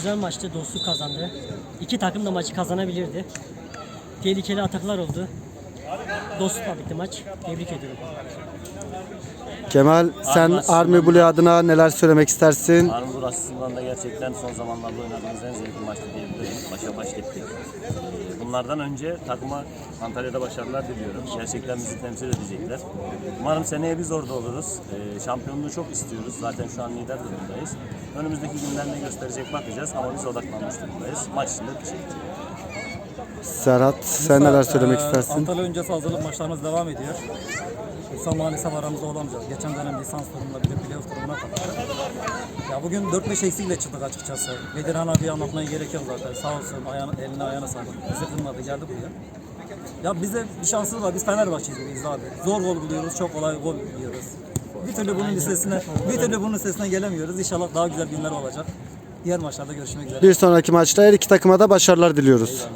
güzel maçtı. Dostluk kazandı. İki takım da maçı kazanabilirdi. Tehlikeli ataklar oldu. Dostlukla bitti maç. Tebrik ediyorum. Kemal sen Armas- Army Blue adına neler söylemek istersin? Armut açısından da gerçekten son zamanlarda oynadığımız en zevkli maçtı diyebilirim. Maça baş ettik. Ee, Bunlardan önce takıma Antalya'da başarılar diliyorum. Gerçekten bizi temsil edecekler. Umarım seneye biz orada oluruz. Ee, Şampiyonluğu çok istiyoruz. Zaten şu an lider durumdayız. Önümüzdeki günler ne gösterecek bakacağız ama biz odaklanmış durumdayız. Maç için de teşekkür ederim. Serhat sen neler söylemek Ee, istersin? Antalya öncesi hazırlık maçlarımız devam ediyor. Maalesef aramızda olamayacağız. Geçen dönem lisans turunda bir de playoff turuna katıldık. Ya bugün 4-5 eksikle çıktık açıkçası. Bedirhan abi anlatmaya gerek yok zaten. Sağ olsun ayağını, eline ayağına sağlık. Bizi kırmadı geldi buraya. Ya bize bir şansımız var. Biz Fenerbahçe gibiyiz abi. Zor gol buluyoruz. Çok kolay gol yiyoruz. Bir türlü bunun listesine, bir türlü bunun listesine gelemiyoruz. İnşallah daha güzel günler olacak. Diğer maçlarda görüşmek üzere. Bir sonraki maçta her iki takıma da başarılar diliyoruz.